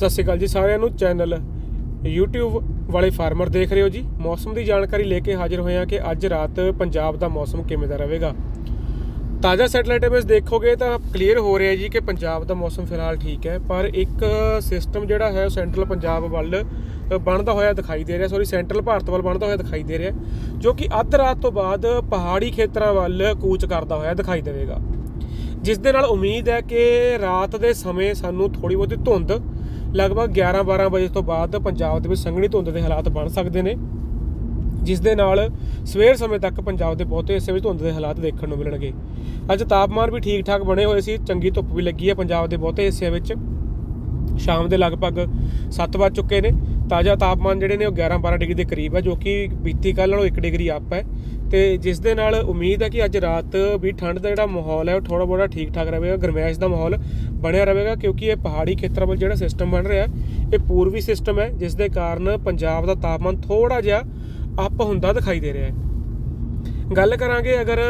ਸਤਿ ਸ਼੍ਰੀ ਅਕਾਲ ਜੀ ਸਾਰਿਆਂ ਨੂੰ। ਚੈਨਲ YouTube ਵਾਲੇ ਫਾਰਮਰ ਦੇਖ ਰਹੇ ਹੋ ਜੀ। ਮੌਸਮ ਦੀ ਜਾਣਕਾਰੀ ਲੈ ਕੇ ਹਾਜ਼ਰ ਹੋਏ ਹਾਂ ਕਿ ਅੱਜ ਰਾਤ ਪੰਜਾਬ ਦਾ ਮੌਸਮ ਕਿਵੇਂ ਦਾ ਰਹੇਗਾ। ਤਾਜ਼ਾ ਸੈਟਲਾਈਟ ਇਮੇਜ ਦੇਖੋਗੇ ਤਾਂ ਕਲੀਅਰ ਹੋ ਰਿਹਾ ਜੀ ਕਿ ਪੰਜਾਬ ਦਾ ਮੌਸਮ ਫਿਲਹਾਲ ਠੀਕ ਹੈ, ਪਰ ਇੱਕ ਸਿਸਟਮ ਜਿਹੜਾ ਹੈ ਸੈਂਟਰਲ ਪੰਜਾਬ ਵੱਲ ਬਣਦਾ ਹੋਇਆ ਦਿਖਾਈ ਦੇ ਰਿਹਾ। ਸੌਰੀ ਸੈਂਟਰਲ ਭਾਰਤ ਵੱਲ ਬਣਦਾ ਹੋਇਆ ਦਿਖਾਈ ਦੇ ਰਿਹਾ, ਜੋ ਕਿ ਅੱਧ ਰਾਤ ਤੋਂ ਬਾਅਦ ਪਹਾੜੀ ਖੇਤਰਾਂ ਵੱਲ ਕੂਚ ਕਰਦਾ ਹੋਇਆ ਦਿਖਾਈ ਦੇਵੇਗਾ। ਜਿਸ ਦੇ ਨਾਲ ਉਮੀਦ ਹੈ ਕਿ ਰਾਤ ਦੇ ਸਮੇਂ ਸਾਨੂੰ ਥੋੜੀ ਬਹੁਤੀ ਧੁੰਦ ਲਗਭਗ 11-12 ਵਜੇ ਤੋਂ ਬਾਅਦ ਪੰਜਾਬ ਦੇ ਵਿੱਚ ਸੰਘਣੀ ਧੁੰਦ ਦੇ ਹਾਲਾਤ ਬਣ ਸਕਦੇ ਨੇ, ਜਿਸ ਦੇ ਨਾਲ ਸਵੇਰ ਸਮੇਂ ਤੱਕ ਪੰਜਾਬ ਦੇ ਬਹੁਤੇ ਹਿੱਸੇ ਵਿੱਚ ਧੁੰਦ ਦੇ ਹਾਲਾਤ ਦੇਖਣ ਨੂੰ ਮਿਲਣਗੇ। ਅੱਜ ਤਾਪਮਾਨ ਵੀ ਠੀਕ ਠਾਕ ਬਣੇ ਹੋਏ ਸੀ, ਚੰਗੀ ਧੁੱਪ ਵੀ ਲੱਗੀ ਹੈ ਪੰਜਾਬ ਦੇ ਬਹੁਤੇ ਹਿੱਸਿਆਂ ਵਿੱਚ। ਸ਼ਾਮ ਦੇ ਲਗਭਗ 7 ਵੱਜ ਚੁੱਕੇ ਨੇ। ਤਾਜ਼ਾ ਤਾਪਮਾਨ ਜਿਹੜੇ ਨੇ ਉਹ 11-12 ਡਿਗਰੀ ਦੇ ਕਰੀਬ ਹੈ, ਜੋ ਕਿ ਬੀਤੀ ਕੱਲ੍ਹ ਨਾਲੋਂ 1 ਡਿਗਰੀ ਅੱਪ ਹੈ। ਤੇ ਜਿਸ ਦੇ ਨਾਲ ਉਮੀਦ ਹੈ ਕਿ ਅੱਜ ਰਾਤ ਵੀ ਠੰਡ ਦਾ ਜਿਹੜਾ ਮਾਹੌਲ ਹੈ, ਉਹ ਥੋੜਾ ਬਹੁਤਾ ਠੀਕ ਠਾਕ ਰਹੇਗਾ ਗਰਮੈਸ਼ ਦਾ ਮਾਹੌਲ ਬਣਿਆ ਰਹੇਗਾ, ਕਿਉਂਕਿ ਇਹ ਪਹਾੜੀ ਖੇਤਰਾਂ ਵੱਲ ਜਿਹੜਾ ਸਿਸਟਮ ਬਣ ਰਿਹਾ ਇਹ ਪੂਰਬੀ ਸਿਸਟਮ ਹੈ, ਜਿਸ ਦੇ ਕਾਰਨ ਪੰਜਾਬ ਦਾ ਤਾਪਮਾਨ ਥੋੜਾ ਜਿਹਾ ਅੱਪ ਹੁੰਦਾ ਦਿਖਾਈ ਦੇ ਰਿਹਾ ਹੈ। ਗੱਲ ਕਰਾਂਗੇ ਅਗਰ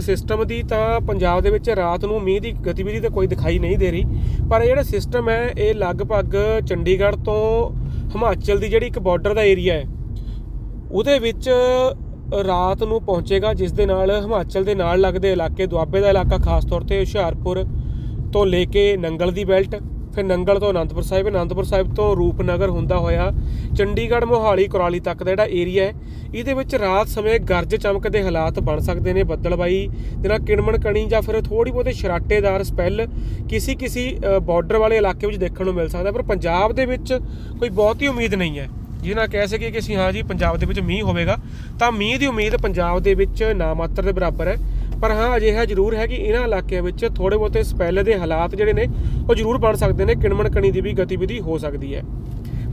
ਸਿਸਟਮ ਦੀ ਤਾਂ ਪੰਜਾਬ ਦੇ ਵਿੱਚ ਰਾਤ ਨੂੰ ਮੀਂਹ ਦੀ ਗਤੀਵਿਧੀ ਤਾਂ ਕੋਈ ਦਿਖਾਈ ਨਹੀਂ ਦੇ ਰਹੀ, ਪਰ ਇਹ ਜਿਹੜਾ ਸਿਸਟਮ ਹੈ, ਇਹ ਲਗਭਗ ਚੰਡੀਗੜ੍ਹ ਤੋਂ ਹਿਮਾਚਲ ਦੀ ਜਿਹੜੀ ਇੱਕ ਬਾਰਡਰ ਦਾ ਏਰੀਆ ਹੈ, ਉਹਦੇ ਵਿੱਚ ਰਾਤ ਨੂੰ ਪਹੁੰਚੇਗਾ, ਜਿਸ ਦੇ ਨਾਲ ਹਿਮਾਚਲ ਦੇ ਨਾਲ ਲੱਗਦੇ ਇਲਾਕੇ ਦੁਆਬੇ ਦਾ ਇਲਾਕਾ, ਖਾਸ ਤੌਰ ਤੇ ਹੁਸ਼ਿਆਰਪੁਰ ਤੋਂ ਲੈ ਕੇ ਨੰਗਲ ਦੀ ਬੈਲਟ ਫਿਰ ਨੰਗਲ ਤੋਂ ਅਨੰਦਪੁਰ ਸਾਹਿਬ ਅਨੰਦਪੁਰ ਸਾਹਿਬ ਤੋਂ ਰੂਪਨਗਰ ਹੁੰਦਾ ਹੋਇਆ, ਚੰਡੀਗੜ੍ਹ ਮੋਹਾਲੀ ਕੁਰਾਲੀ ਤੱਕ ਦਾ ਜਿਹੜਾ ਏਰੀਆ ਹੈ, ਇਹਦੇ ਵਿੱਚ ਰਾਤ ਸਮੇਂ ਗਰਜ ਚਮਕ ਦੇ ਹਾਲਾਤ ਬਣ ਸਕਦੇ ਨੇ ਬੱਦਲਬਾਈ ਦੇ ਨਾਲ ਕਿਣਮਣ ਕਣੀ ਜਾਂ ਫਿਰ ਥੋੜੀ ਬਹੁਤੇ ਸ਼ਰਾਟੇਦਾਰ ਸਪੈਲ ਕਿਸੇ ਕਿਸੇ ਬਾਰਡਰ ਵਾਲੇ ਇਲਾਕੇ ਵਿੱਚ ਦੇਖਣ ਨੂੰ ਮਿਲ ਸਕਦਾ, ਪਰ ਪੰਜਾਬ ਦੇ ਵਿੱਚ ਕੋਈ ਬਹੁਤੀ ਉਮੀਦ ਨਹੀਂ ਹੈ। ਜਿਹਨਾਂ ਕਹਿ ਸਕੀਏ ਕਿ ਅਸੀਂ, ਹਾਂ ਜੀ, ਪੰਜਾਬ ਦੇ ਵਿੱਚ ਮੀਂਹ ਹੋਵੇਗਾ, ਤਾਂ ਮੀਂਹ ਦੀ ਉਮੀਦ ਪੰਜਾਬ ਦੇ ਵਿੱਚ ਨਾ ਮਾਤਰ ਦੇ ਬਰਾਬਰ ਹੈ। ਪਰ ਹਾਂ, ਅਜਿਹਾ ਜ਼ਰੂਰ ਹੈ ਕਿ ਇਹਨਾਂ ਇਲਾਕਿਆਂ ਵਿੱਚ ਥੋੜੇ ਬਹੁਤੇ ਸਪੈਲ ਦੇ ਹਾਲਾਤ ਜਿਹੜੇ ਨੇ, ਉਹ ਜ਼ਰੂਰ ਬਣ ਸਕਦੇ ਨੇ, ਕਿਣਮਣ ਕਣੀ ਦੀ ਵੀ ਗਤੀਵਿਧੀ ਹੋ ਸਕਦੀ ਹੈ।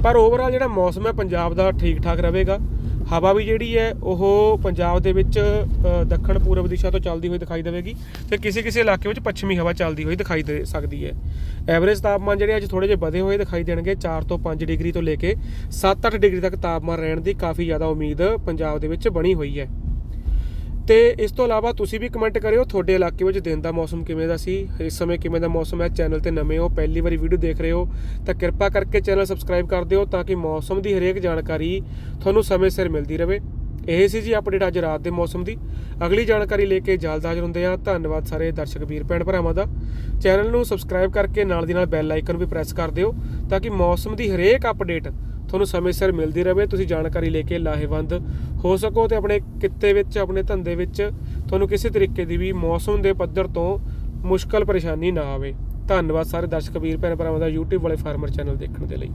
ਪਰ ਓਵਰਆਲ ਜਿਹੜਾ ਮੌਸਮ ਹੈ, ਪੰਜਾਬ ਦਾ ਠੀਕ ਠਾਕ ਰਹੇਗਾ। ਹਵਾ ਵੀ ਜਿਹੜੀ ਹੈ, ਉਹ ਪੰਜਾਬ ਦੇ ਵਿੱਚ ਦੱਖਣ ਪੂਰਬ ਦਿਸ਼ਾ ਤੋਂ ਚੱਲਦੀ ਹੋਈ ਦਿਖਾਈ ਦੇਵੇਗੀ ਤੇ ਕਿਸੇ ਕਿਸੇ ਇਲਾਕੇ ਵਿੱਚ ਪੱਛਮੀ ਹਵਾ ਚੱਲਦੀ ਹੋਈ ਦਿਖਾਈ ਦੇ ਸਕਦੀ ਹੈ। ਐਵਰੇਜ ਤਾਪਮਾਨ ਜਿਹੜੇ ਅੱਜ ਥੋੜੇ ਜਿਹੇ ਵਧੇ ਹੋਏ ਦਿਖਾਈ ਦੇਣਗੇ 4 ਤੋਂ 5 ਡਿਗਰੀ ਤੋਂ ਲੈ ਕੇ 7-8 ਡਿਗਰੀ ਤੱਕ ਤਾਪਮਾਨ ਰਹਿਣ ਦੀ ਕਾਫੀ ਜ਼ਿਆਦਾ ਉਮੀਦ ਪੰਜਾਬ ਦੇ ਵਿੱਚ ਬਣੀ ਹੋਈ ਹੈ। ਤੇ ਇਸ ਤੋਂ ਇਲਾਵਾ ਤੁਸੀਂ ਵੀ ਕਮੈਂਟ ਕਰਿਓ ਤੁਹਾਡੇ ਇਲਾਕੇ ਵਿੱਚ ਦਿਨ ਦਾ ਮੌਸਮ ਕਿਵੇਂ ਦਾ ਸੀ, ਇਸ ਸਮੇਂ ਕਿਵੇਂ ਦਾ ਮੌਸਮ ਹੈ ਚੈਨਲ ਤੇ ਨਵੇਂ ਹੋ, ਪਹਿਲੀ ਵਾਰੀ ਵੀਡੀਓ ਦੇਖ ਰਹੇ ਹੋ, ਤਾਂ ਕਿਰਪਾ ਕਰਕੇ ਚੈਨਲ ਸਬਸਕ੍ਰਾਈਬ ਕਰ ਦਿਓ ਤਾਂ ਕਿ ਮੌਸਮ ਦੀ ਹਰੇਕ ਜਾਣਕਾਰੀ ਤੁਹਾਨੂੰ ਸਮੇਂ ਸਿਰ ਮਿਲਦੀ ਰਹੇ। ਇਹ ਸੀ ਜੀ ਅਪਡੇਟ ਅੱਜ ਰਾਤ ਦੇ ਮੌਸਮ ਦੀ। ਅਗਲੀ ਜਾਣਕਾਰੀ ਲੈ ਕੇ ਜਲਦ ਹਾਜ਼ਰ ਹੁੰਦੇ ਹਾਂ। ਧੰਨਵਾਦ ਸਾਰੇ ਦਰਸ਼ਕ ਵੀਰ ਭੈਣ ਭਰਾਵਾਂ ਦਾ। ਚੈਨਲ ਨੂੰ ਸਬਸਕ੍ਰਾਈਬ ਕਰਕੇ ਨਾਲ ਦੀ ਨਾਲ ਬੈਲ ਆਈਕਨ ਵੀ ਪ੍ਰੈਸ ਕਰ ਦਿਓ ਤਾਂ ਕਿ ਮੌਸਮ ਦੀ ਹਰੇਕ ਅਪਡੇਟ ਤੁਹਾਨੂੰ ਸਮੇਂ ਸਿਰ ਮਿਲਦੀ ਰਹੇ ਤੁਸੀਂ ਜਾਣਕਾਰੀ ਲੈ ਕੇ ਲਾਹੇਵੰਦ ਹੋ ਸਕੋ ਤੇ ਆਪਣੇ ਕਿੱਤੇ ਵਿੱਚ, ਆਪਣੇ ਧੰਦੇ ਵਿੱਚ ਤੁਹਾਨੂੰ ਕਿਸੇ ਤਰੀਕੇ ਦੀ ਵੀ ਮੌਸਮ ਦੇ ਪੱਧਰ ਤੋਂ ਮੁਸ਼ਕਲ ਪਰੇਸ਼ਾਨੀ ਨਾ ਆਵੇ। ਧੰਨਵਾਦ ਸਾਰੇ ਦਰਸ਼ਕ ਵੀਰ ਭੈਣ ਭਰਾਵਾਂ ਦਾ YouTube ਵਾਲੇ ਫਾਰਮਰ ਚੈਨਲ ਦੇਖਣ ਦੇ ਲਈ।